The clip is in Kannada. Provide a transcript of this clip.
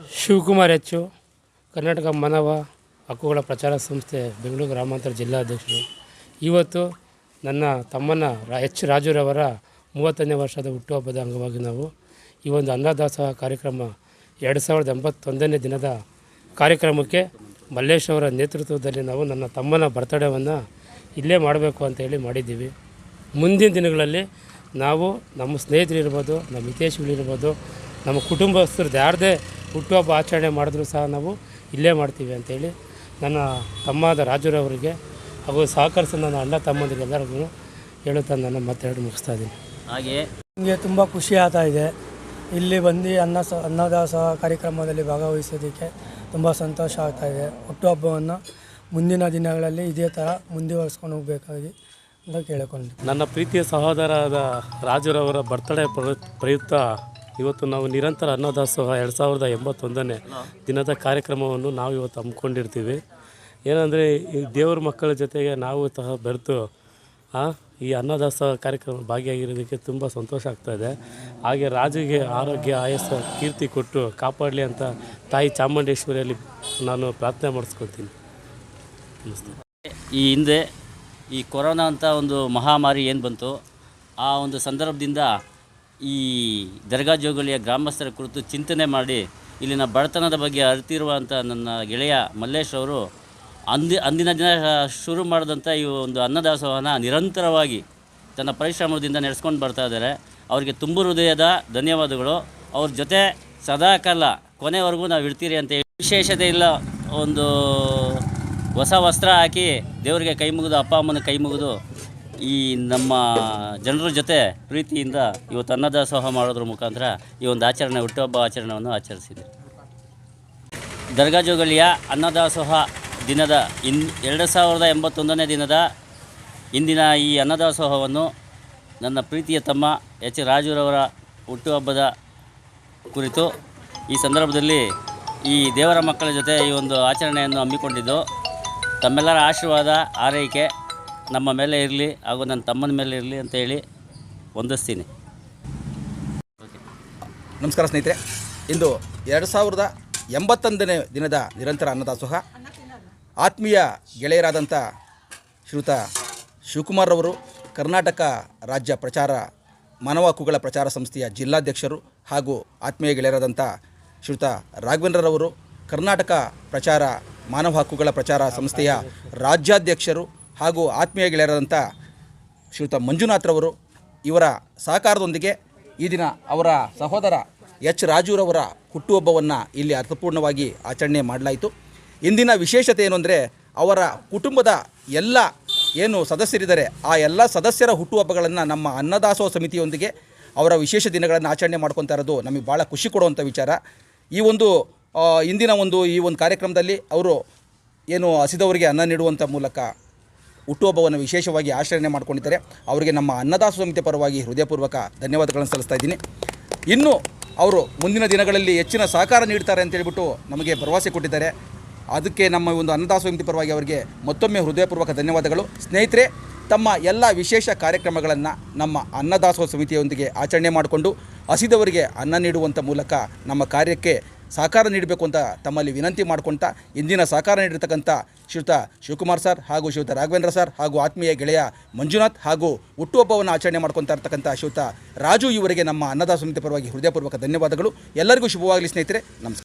ಶಿವಕುಮಾರ್ ಹೆಚ್ಚು ಕರ್ನಾಟಕ ಮಾನವ ಹಕ್ಕುಗಳ ಪ್ರಚಾರ ಸಂಸ್ಥೆ, ಬೆಂಗಳೂರು ಗ್ರಾಮಾಂತರ ಜಿಲ್ಲಾಧ್ಯಕ್ಷರು. ಇವತ್ತು ನನ್ನ ತಮ್ಮನ ಎಚ್ ರಾಜುರವರ ಮೂವತ್ತನೇ ವರ್ಷದ ಹುಟ್ಟುಹಬ್ಬದ ಅಂಗವಾಗಿ ನಾವು ಈ ಒಂದು ಅನ್ನದಾಸೋಹ ಕಾರ್ಯಕ್ರಮ ಎರಡು ಸಾವಿರದ ಎಂಬತ್ತೊಂದನೇ ದಿನದ ಕಾರ್ಯಕ್ರಮಕ್ಕೆ ಮಲ್ಲೇಶ್ ಅವರ ನೇತೃತ್ವದಲ್ಲಿ ನಾವು ನನ್ನ ತಮ್ಮನ ಬರ್ತಡೇವನ್ನು ಇಲ್ಲೇ ಮಾಡಬೇಕು ಅಂತ ಹೇಳಿ ಮಾಡಿದ್ದೀವಿ. ಮುಂದಿನ ದಿನಗಳಲ್ಲಿ ನಾವು ನಮ್ಮ ಸ್ನೇಹಿತರಿರ್ಬೋದು, ನಮ್ಮ ಹಿತೈಷಿಗಳಿರ್ಬೋದು ನಮ್ಮ ಕುಟುಂಬಸ್ಥರದ್ದು ಯಾರದೇ ಹುಟ್ಟುಹಬ್ಬ ಆಚರಣೆ ಮಾಡಿದ್ರು ಸಹ ನಾವು ಇಲ್ಲೇ ಮಾಡ್ತೀವಿ ಅಂತೇಳಿ ನನ್ನ ತಮ್ಮಾದ ರಾಜುರವರಿಗೆ ಹಾಗೂ ಸಹಕರಿಸಿದ ನನ್ನ ಅಣ್ಣ ತಮ್ಮಂದಿಗೆಲ್ಲರಿಗೂ ಹೇಳುತ್ತಾ ನನ್ನ ಮಾತಾಡಿ ಮುಗಿಸ್ತಾ ಇದ್ದೀನಿ. ಹಾಗೆ. ನನಗೆ ತುಂಬ ಖುಷಿ ಆಗ್ತಾ ಇದೆ. ಇಲ್ಲಿ ಬಂದು ಅನ್ನ ಸ ಅನ್ನದಾಸೋಹ ಕಾರ್ಯಕ್ರಮದಲ್ಲಿ ಭಾಗವಹಿಸೋದಕ್ಕೆ ತುಂಬ ಸಂತೋಷ ಆಗ್ತಾ ಇದೆ. ಹುಟ್ಟುಹಬ್ಬವನ್ನು ಮುಂದಿನ ದಿನಗಳಲ್ಲಿ ಇದೇ ಥರ ಮುಂದುವರಿಸ್ಕೊಂಡು ಹೋಗಬೇಕಾಗಿ ಅಂತ ಕೇಳಿಕೊಂಡು ನನ್ನ ಪ್ರೀತಿಯ ಸಹೋದರ ರಾಜುರವರ ಬರ್ತಡೇ ಪ್ರಯುಕ್ತ ಇವತ್ತು ನಾವು ನಿರಂತರ ಅನ್ನದಾಸೋಹ ಎರಡು ಸಾವಿರದ ಎಂಬತ್ತೊಂದನೇ ದಿನದ ಕಾರ್ಯಕ್ರಮವನ್ನು ನಾವು ಇವತ್ತು ಹಮ್ಮಿಕೊಂಡಿರ್ತೀವಿ. ಏನಂದರೆ ಈ ದೇವ್ರ ಮಕ್ಕಳ ಜೊತೆಗೆ ನಾವು ಸಹ ಬೆರೆತು ಈ ಅನ್ನದಾಸೋಹ ಕಾರ್ಯಕ್ರಮ ಭಾಗಿಯಾಗಿರೋದಕ್ಕೆ ತುಂಬ ಸಂತೋಷ ಆಗ್ತಾಯಿದೆ ಹಾಗೆ ರಾಜಿಗೆ ಆರೋಗ್ಯ, ಆಯಸ್ಸ, ಕೀರ್ತಿ ಕೊಟ್ಟು ಕಾಪಾಡಲಿ ಅಂತ ತಾಯಿ ಚಾಮುಂಡೇಶ್ವರಿಯಲ್ಲಿ ನಾನು ಪ್ರಾರ್ಥನೆ ಮಾಡಿಸ್ಕೊತೀನಿ ಈ ಹಿಂದೆ ಈ ಕೊರೋನಾ ಅಂತ ಒಂದು ಮಹಾಮಾರಿ ಏನು ಬಂತು? ಆ ಒಂದು ಸಂದರ್ಭದಿಂದ ಈ ದರ್ಗಾ ಜೋಗಲಿಯ ಗ್ರಾಮಸ್ಥರ ಕುರಿತು ಚಿಂತನೆ ಮಾಡಿ ಇಲ್ಲಿನ ಬಡತನದ ಬಗ್ಗೆ ಅರಿತಿರುವಂಥ ನನ್ನ ಗೆಳೆಯ ಮಲ್ಲೇಶ್ ಅವರು ಅಂದಿ, ಅಂದಿನ ದಿನ ಶುರು ಮಾಡಿದಂಥ ಈ ಒಂದು ಅನ್ನದಾಸೋಹನ ನಿರಂತರವಾಗಿ ತನ್ನ ಪರಿಶ್ರಮದಿಂದ ನಡೆಸ್ಕೊಂಡು ಬರ್ತಾ ಇದ್ದಾರೆ. ಅವರಿಗೆ ತುಂಬು ಹೃದಯದ ಧನ್ಯವಾದಗಳು. ಅವ್ರ ಜೊತೆ ಸದಾಕಾಲ ಕೊನೆವರೆಗೂ ನಾವು ಇಡ್ತೀರಿ ಅಂತ ಹೇಳಿ ವಿಶೇಷತೆ ಇಲ್ಲ, ಒಂದು ಹೊಸ ವಸ್ತ್ರ ಹಾಕಿ ದೇವರಿಗೆ ಕೈ ಮುಗಿದು ಅಪ್ಪ ಅಮ್ಮನ ಕೈ ಮುಗಿದು ಈ ನಮ್ಮ ಜನರ ಜೊತೆ ಪ್ರೀತಿಯಿಂದ ಇವತ್ತು ಅನ್ನದಾಸೋಹ ಮಾಡೋದ್ರ ಮುಖಾಂತರ ಈ ಒಂದು ಆಚರಣೆ, ಹುಟ್ಟುಹಬ್ಬ ಆಚರಣೆಯನ್ನು ಆಚರಿಸಿದೆ ದರ್ಗಾ ಜೋಗಲಿಯ ಅನ್ನದಾಸೋಹ ದಿನದ ಇನ್, ಎರಡು ಸಾವಿರದ ಎಂಬತ್ತೊಂದನೇ ದಿನದ ಇಂದಿನ ಈ ಅನ್ನದಾಸೋಹವನ್ನು ನನ್ನ ಪ್ರೀತಿಯ ತಮ್ಮ ಎಚ್ ರಾಜುರವರ ಹುಟ್ಟುಹಬ್ಬದ ಕುರಿತು ಈ ಸಂದರ್ಭದಲ್ಲಿ ಈ ದೇವರ ಮಕ್ಕಳ ಜೊತೆ ಈ ಒಂದು ಆಚರಣೆಯನ್ನು ಹಮ್ಮಿಕೊಂಡಿದ್ದು. ತಮ್ಮೆಲ್ಲರ ಆಶೀರ್ವಾದ, ಆರೈಕೆ ನಮ್ಮ ಮೇಲೆ ಇರಲಿ ಹಾಗೂ ನನ್ನ ತಮ್ಮನ ಮೇಲೆ ಇರಲಿ ಅಂತ ಹೇಳಿ ವಂದಿಸ್ತೀನಿ. ನಮಸ್ಕಾರ ಸ್ನೇಹಿತರೆ. ಇಂದು ಎರಡು ಸಾವಿರದ ಎಂಬತ್ತೊಂದನೇ ದಿನದ ನಿರಂತರ ಅನ್ನದಾಸೋಹ. ಆತ್ಮೀಯ ಗೆಳೆಯರಾದಂಥ ಶ್ರೀಯುತ ಶಿವಕುಮಾರ್ ಅವರು ಕರ್ನಾಟಕ ರಾಜ್ಯ ಪ್ರಚಾರ, ಮಾನವ ಹಕ್ಕುಗಳ ಪ್ರಚಾರ ಸಂಸ್ಥೆಯ ಜಿಲ್ಲಾಧ್ಯಕ್ಷರು ಹಾಗೂ ಆತ್ಮೀಯ ಗೆಳೆಯರಾದಂಥ ಶ್ರೀಯುತ ರಾಘವೇಂದ್ರರವರು ಕರ್ನಾಟಕ ಪ್ರಚಾರ, ಮಾನವ ಹಕ್ಕುಗಳ ಪ್ರಚಾರ ಸಂಸ್ಥೆಯ ರಾಜ್ಯಾಧ್ಯಕ್ಷರು ಹಾಗೂ ಆತ್ಮೀಯ ಗೆಳೆಯರಾದಂಥ ಶ್ರೀಯುತ ಮಂಜುನಾಥ್ರವರು ಇವರ ಸಹಕಾರದೊಂದಿಗೆ ಈ ದಿನ ಅವರ ಸಹೋದರ ಎಚ್ ರಾಜುರವರ ಹುಟ್ಟುಹಬ್ಬವನ್ನು ಇಲ್ಲಿ ಅರ್ಥಪೂರ್ಣವಾಗಿ ಆಚರಣೆ ಮಾಡಲಾಯಿತು. ಇಂದಿನ ವಿಶೇಷತೆ ಏನು ಅಂದರೆ ಅವರ ಕುಟುಂಬದ ಎಲ್ಲ ಏನು ಸದಸ್ಯರಿದ್ದಾರೆ ಆ ಎಲ್ಲ ಸದಸ್ಯರ ಹುಟ್ಟುಹಬ್ಬಗಳನ್ನು ನಮ್ಮ ಅನ್ನದಾಸೋಹ ಸಮಿತಿಯೊಂದಿಗೆ ಅವರ ವಿಶೇಷ ದಿನಗಳನ್ನು ಆಚರಣೆ ಮಾಡ್ಕೊತಾ ಇರೋದು ನಮಗೆ ಭಾಳ ಖುಷಿ ಕೊಡುವಂಥ ವಿಚಾರ. ಈ ಒಂದು ಇಂದಿನ ಒಂದು ಈ ಒಂದು ಕಾರ್ಯಕ್ರಮದಲ್ಲಿ ಅವರು ಏನು ಹಸಿದವರಿಗೆ ಅನ್ನ ನೀಡುವಂಥ ಮೂಲಕ ಹುಟ್ಟುಹಬ್ಬವನ್ನು ವಿಶೇಷವಾಗಿ ಆಚರಣೆ ಮಾಡಿಕೊಂಡಿದ್ದಾರೆ. ಅವರಿಗೆ ನಮ್ಮ ಅನ್ನದಾಸ ಸಮಿತಿ ಪರವಾಗಿ ಹೃದಯಪೂರ್ವಕ ಧನ್ಯವಾದಗಳನ್ನು ಸಲ್ಲಿಸ್ತಾ ಇದ್ದೀನಿ. ಇನ್ನು ಅವರು ಮುಂದಿನ ದಿನಗಳಲ್ಲಿ ಹೆಚ್ಚಿನ ಸಹಕಾರ ನೀಡ್ತಾರೆ ಅಂತ ಹೇಳ್ಬಿಟ್ಟು ನಮಗೆ ಭರವಸೆ ಕೊಟ್ಟಿದ್ದಾರೆ. ಅದಕ್ಕೆ ನಮ್ಮ ಒಂದು ಅನ್ನದಾಸ ಸಮಿತಿ ಪರವಾಗಿ ಅವರಿಗೆ ಮತ್ತೊಮ್ಮೆ ಹೃದಯಪೂರ್ವಕ ಧನ್ಯವಾದಗಳು. ಸ್ನೇಹಿತರೆ, ತಮ್ಮ ಎಲ್ಲ ವಿಶೇಷ ಕಾರ್ಯಕ್ರಮಗಳನ್ನು ನಮ್ಮ ಅನ್ನದಾಸೋಹ ಸಮಿತಿಯೊಂದಿಗೆ ಆಚರಣೆ ಮಾಡಿಕೊಂಡು ಹಸಿದವರಿಗೆ ಅನ್ನ ನೀಡುವಂಥ ಮೂಲಕ ನಮ್ಮ ಕಾರ್ಯಕ್ಕೆ ಸಹಕಾರ ನೀಡಬೇಕು ಅಂತ ತಮ್ಮಲ್ಲಿ ವಿನಂತಿ ಮಾಡ್ಕೊಳ್ತಾ ಇಂದಿನ ಸಹಕಾರ ನೀಡಿರ್ತಕ್ಕಂಥ ಶ್ರೀಯುತ ಶಿವಕುಮಾರ್ ಸರ್ ಹಾಗೂ ಶ್ರೀಯುತ ರಾಘವೇಂದ್ರ ಸರ್ ಹಾಗೂ ಆತ್ಮೀಯ ಗೆಳೆಯ ಮಂಜುನಾಥ್ ಹಾಗೂ ಹುಟ್ಟುಹಬ್ಬವನ್ನು ಆಚರಣೆ ಮಾಡ್ಕೊತಾ ಇರ್ತಕ್ಕಂಥ ಶ್ರೀಯುತ ರಾಜು ಇವರಿಗೆ ನಮ್ಮ ಅನ್ನದಾಸ ಸಮಿತಿ ಪರವಾಗಿ ಹೃದಯಪೂರ್ವಕ ಧನ್ಯವಾದಗಳು. ಎಲ್ಲರಿಗೂ ಶುಭವಾಗಲಿ ಸ್ನೇಹಿತರೆ. ನಮಸ್ಕಾರ.